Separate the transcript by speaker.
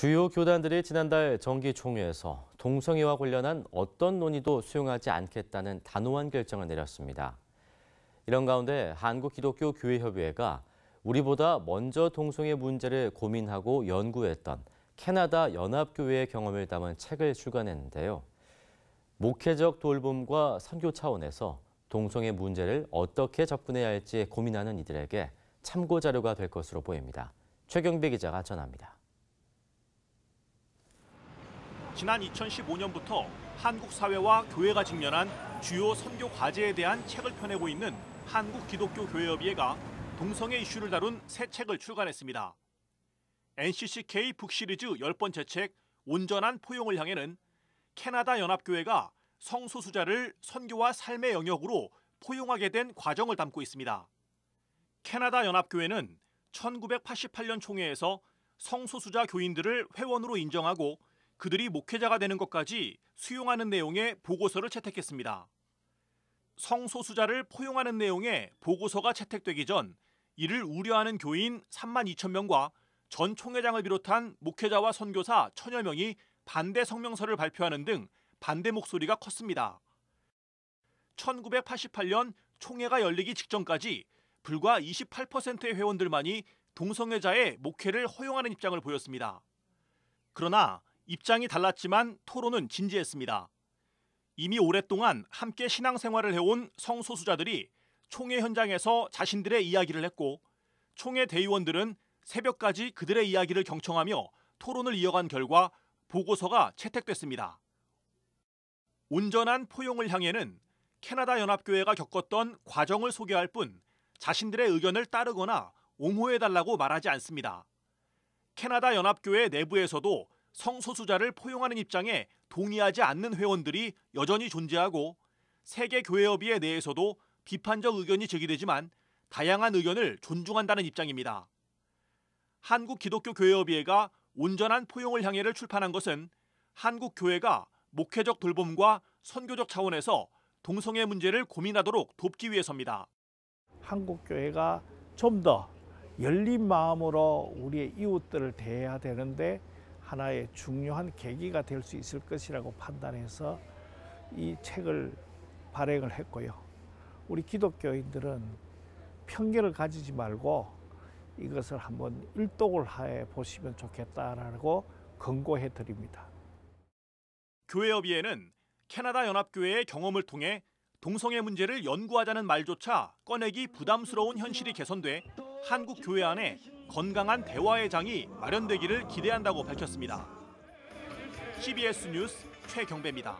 Speaker 1: 주요 교단들이 지난달 정기총회에서 동성애와 관련한 어떤 논의도 수용하지 않겠다는 단호한 결정을 내렸습니다. 이런 가운데 한국기독교교회협의회가 우리보다 먼저 동성애 문제를 고민하고 연구했던 캐나다 연합교회의 경험을 담은 책을 출간했는데요. 목회적 돌봄과 선교 차원에서 동성애 문제를 어떻게 접근해야 할지 고민하는 이들에게 참고 자료가 될 것으로 보입니다. 최경배 기자가 전합니다.
Speaker 2: 지난 2015년부터 한국 사회와 교회가 직면한 주요 선교 과제에 대한 책을 펴내고 있는 한국 기독교 교회협의회가 동성애 이슈를 다룬 새 책을 출간했습니다. NCCK 북시리즈 10번째 책 온전한 포용을 향해는 캐나다 연합교회가 성소수자를 선교와 삶의 영역으로 포용하게 된 과정을 담고 있습니다. 캐나다 연합교회는 1988년 총회에서 성소수자 교인들을 회원으로 인정하고 그들이 목회자가 되는 것까지 수용하는 내용의 보고서를 채택했습니다. 성소수자를 포용하는 내용의 보고서가 채택되기 전 이를 우려하는 교인 3만 2천 명과 전 총회장을 비롯한 목회자와 선교사 천여 명이 반대 성명서를 발표하는 등 반대 목소리가 컸습니다. 1988년 총회가 열리기 직전까지 불과 28%의 회원들만이 동성애자의 목회를 허용하는 입장을 보였습니다. 그러나 입장이 달랐지만 토론은 진지했습니다. 이미 오랫동안 함께 신앙생활을 해온 성소수자들이 총회 현장에서 자신들의 이야기를 했고 총회 대의원들은 새벽까지 그들의 이야기를 경청하며 토론을 이어간 결과 보고서가 채택됐습니다. 온전한 포용을 향해는 캐나다 연합교회가 겪었던 과정을 소개할 뿐 자신들의 의견을 따르거나 옹호해달라고 말하지 않습니다. 캐나다 연합교회 내부에서도 성소수자를 포용하는 입장에 동의하지 않는 회원들이 여전히 존재하고 세계교회협의회 내에서도 비판적 의견이 제기되지만 다양한 의견을 존중한다는 입장입니다. 한국기독교교회협의회가 온전한 포용을 향해를 출판한 것은 한국 교회가 목회적 돌봄과 선교적 차원에서 동성애 문제를 고민하도록 돕기 위해서입니다.
Speaker 3: 한국 교회가 좀 더 열린 마음으로 우리의 이웃들을 대해야 되는데 하나의 중요한 계기가 될 수 있을 것이라고 판단해서 이 책을 발행을 했고요. 우리 기독교인들은 편견을 가지지 말고 이것을 한번 일독을 해 보시면 좋겠다라고 권고해 드립니다.
Speaker 2: 교회협의회는 캐나다 연합교회의 경험을 통해 동성애 문제를 연구하자는 말조차 꺼내기 부담스러운 현실이 개선돼 한국 교회 안에 건강한 대화의 장이 마련되기를 기대한다고 밝혔습니다. CBS 뉴스 최경배입니다.